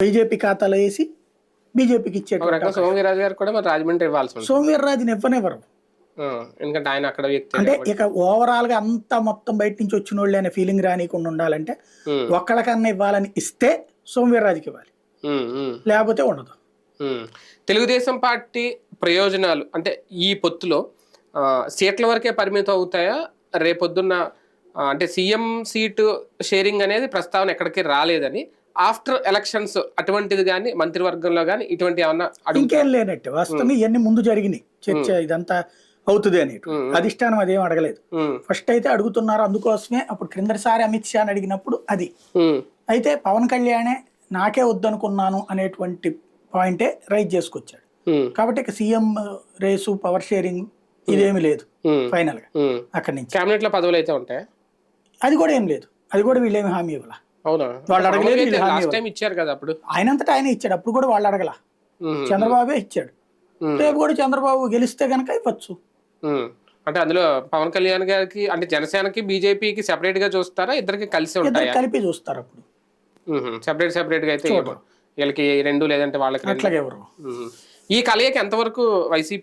BJP ఖాతాలో వేసి బీజేపీకి రకంగా సోమవీరాజు గారు కూడా మరి రాజమండ్రి ఇవ్వాల్సి ఉంటుంది. సోమవీర్రాజుని ఇవ్వనివ్వరు ఎందుకంటే ఆయన అక్కడ వ్యక్తి అంటే. ఇక ఓవరాల్గా అంతా మొత్తం బయట నుంచి వచ్చిన వాళ్ళే అనే ఫీలింగ్ రానికుండా ఉండాలంటే ఒక్కళ్ళకన్నా ఇవ్వాలని ఇస్తే సోమవీర్రాజుకి ఇవ్వాలి. లేకపోతే ఉండదు. తెలుగుదేశం పార్టీ ప్రయోజనాలు అంటే ఈ పొత్తులో సీట్ల వరకే పరిమితం అవుతాయా? రేపొద్దున్న అంటే సీఎం సీటు షేరింగ్ అనేది ప్రస్తావన ఎక్కడికి రాలేదని ఆఫ్టర్ ఎలక్షన్స్ అటువంటిది కానీ మంత్రివర్గంలో కానీ ఇటువంటి ఏమన్నా ఇంకేం లేనట్టు. వాస్తవంగా ఇవన్నీ ముందు జరిగినాయి. చర్చ ఇదంతా అవుతుంది అని అధిష్టానం అదేం అడగలేదు. ఫస్ట్ అయితే అడుగుతున్నారు అందుకోసమే అప్పుడు క్రిందటిసారి అమిత్ షా అని అడిగినప్పుడు అది. అయితే పవన్ కళ్యాణే నాకే వద్దనుకున్నాను అనేటువంటి పాయింటే రైజ్ చేసుకొచ్చాడు. కాబట్టి ఇక సీఎం రేసు పవర్ షేరింగ్ ఇదేమి లేదు ఫైనల్గా. అక్కడి నుంచి. క్యాబినెట్లో పదవులు అయితే ఉంటాయా? అది కూడా ఏం లేదు. అది కూడా వీళ్ళేమి హామీ ఇవ్వాల. వాళ్ళు అడగలేదు, ఇచ్చారు కదా అప్పుడు? ఆయనంతటా ఆయన ఇచ్చాడు. అప్పుడు కూడా వాళ్ళు అడగల. చంద్రబాబే ఇచ్చాడు. రేపు కూడా చంద్రబాబు గెలిస్తే గనక ఇవ్వచ్చు. అంటే అందులో పవన్ కళ్యాణ్ గారికి అంటే జనసేనకి బీజేపీకి సెపరేట్గా చూస్తారా? ఇద్దరికి కలిసి ఉంటాయా? కలిపి చూస్తారు అప్పుడు. సెపరేట్ సెపరేట్గా అయితే. వీళ్ళకి రెండు లేదంటే వాళ్ళకి అట్లాగే ఎవరు. ఈ కలయిక ఎంతవరకు వైసీపీ